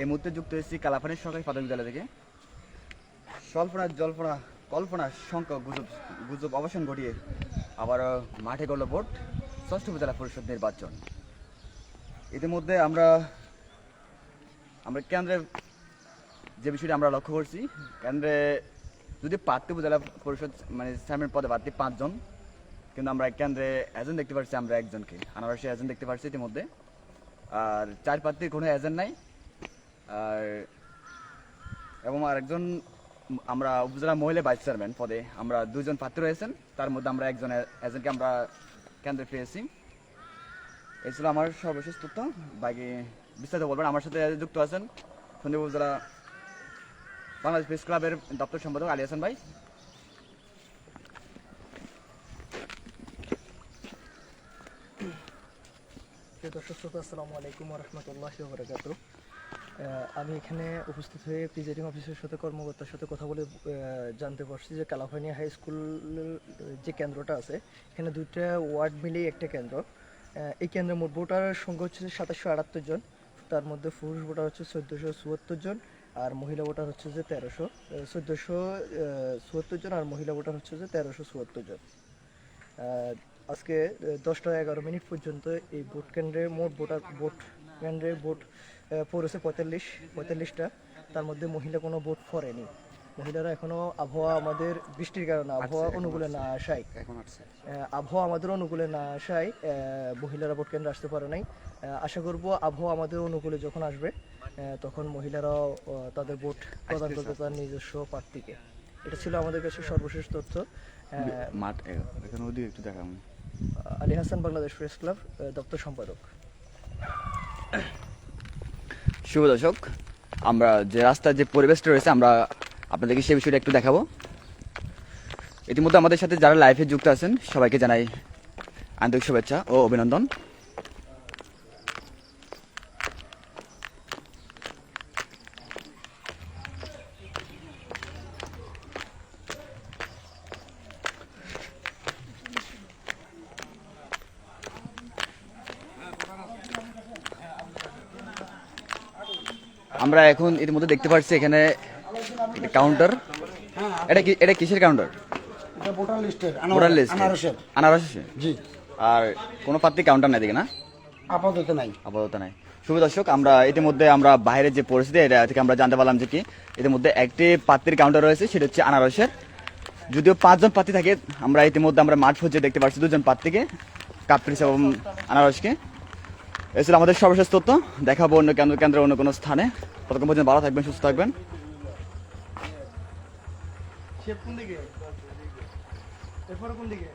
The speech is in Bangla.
এই মুহূর্তে যুক্ত হয়েছি কালাফানি সরকারি প্রাথমিক বিদ্যালয় থেকে। স্বল্পনা, জল্পনা, কল্পনা সংখ্যক গুজব গুজব অবসান ঘটিয়ে আবার মাঠে গড়ল ভোট ষষ্ঠ উপজেলা পরিষদ নির্বাচন। ইতিমধ্যে আমরা আমরা কেন্দ্রে যে বিষয়টি আমরা লক্ষ্য করছি, কেন্দ্রে যদি প্রার্থী উপজেলা পরিষদ মানে চেয়ারম্যান পদে প্রার্থী পাঁচজন, কিন্তু আমরা কেন্দ্রে এজেন্ট দেখতে পাচ্ছি আমরা একজনকে। আনারসে এজেন্ট দেখতে পাচ্ছি ইতিমধ্যে। আর চার প্রার্থীর কোনো এজেন্ট নাই। আর এবং আরেকজন, আমরা উপজেলা মহিলা ভাইস চেয়ারম্যান পদে আমরা দুজন প্রার্থী রয়েছেন। তার মধ্যে আমরা একজন এজেন্টকে আমরা কেন্দ্রে পেয়েছি। এই ছিল আমার সর্বশেষ তথ্য। বাকি বিস্তারিত বলবেন। আমার সাথে যুক্ত আছেন সন্দীপ উপজেলা বাংলাদেশ প্রেস ক্লাবের দপ্তর সম্পাদক আলী হাসান ভাই। দর্শক, শ্রোতা, আসসালামু আলাইকুম রহমতুল্লাহ বরকাত আমি এখানে উপস্থিত হয়ে প্রিজাইডিং অফিসের সাথে কর্মকর্তার সাথে কথা বলে জানতে পারছি যে কালাফানিয়া হাই স্কুল যে কেন্দ্রটা আছে, এখানে দুইটা ওয়ার্ড মিলিয়ে একটা কেন্দ্র। এই কেন্দ্রে মোট ভোটার সংখ্যা হচ্ছে সাতাশশো আটাত্তর জন, তার মধ্যে পুরুষ ভোটার হচ্ছে চোদ্দোশো চুয়াত্তর জন আর মহিলা ভোটার হচ্ছে যে তেরোশো। চোদ্দোশো চুয়াত্তর জন আর মহিলা ভোটার হচ্ছে যে তেরোশো চুয়াত্তর জন। আজকে দশটা এগারো মিনিট পর্যন্ত এই ভোট কেন্দ্রে মোট ভোটার, ভোট কেন্দ্রে ভোট পড়েছে পঁয়তাল্লিশ পঁয়তাল্লিশটা। তার মধ্যে মহিলা কোনো ভোট পড়েনি মহিলারা এখনও আবহাওয়া আমাদের বৃষ্টির কারণে আবহাওয়া অনুকূলে না আসায়। আবহাওয়া আমাদের অনুকূলে না আসায় মহিলারা ভোট কেন্দ্রে আসতে পারে নাই। আশা করব আবহাওয়া আমাদের অনুকূলে যখন আসবে তখন মহিলারাও তাদের ভোট প্রদান করবে তার নিজস্ব প্রার্থীকে এটা ছিল আমাদের কাছে সর্বশেষ তথ্য। মাঠ এখানে ওদিকে একটু দেখাম আলী হাসান বাংলাদেশ প্রেস ক্লাব দপ্তর সম্পাদক। শুভ দর্শক, আমরা যে রাস্তার যে পরিবেশটা রয়েছে, আমরা আপনাদেরকে সে বিষয়টা একটু দেখাবো। ইতিমধ্যে আমাদের সাথে যারা লাইফে যুক্ত আছেন, সবাইকে জানাই আন্তরিক শুভেচ্ছা ও অভিনন্দন। আমরা এখন এর মধ্যে দেখতে পাচ্ছি এখানে কাউন্টার এটা কি এটা কিসের কাউন্টার এটা ভোটার লিস্টের ভোটার লিস্ট আনারসের। আনারস জি। আর কোনো প্রার্থী কাউন্টার নাই দেখে না? আপাতত নাই। আপাতত নাই। শুভ দর্শক আমরা ইতিমধ্যে আমরা বাইরের যে পরিস্থিতি এটা থেকে আমরা জানতে পারলাম যে কি ইতিমধ্যে একটি প্রার্থীর কাউন্টার রয়েছে সেটা হচ্ছে আনারসের। যদিও পাঁচজন প্রার্থী থাকে আমরা ইতিমধ্যে আমরা মাঠ খুঁজে দেখতে পাচ্ছি দুজন প্রার্থীকে কাপ্রিস এবং আনারসকে। এই ছিল আমাদের সর্বশেষ তথ্য। দেখাবো অন্য কেন্দ্র কেন্দ্রের অন্য কোনো স্থানে। ততক্ষণ পর্যন্ত ভালো থাকবেন, সুস্থ থাকবেন। কোন দিকে?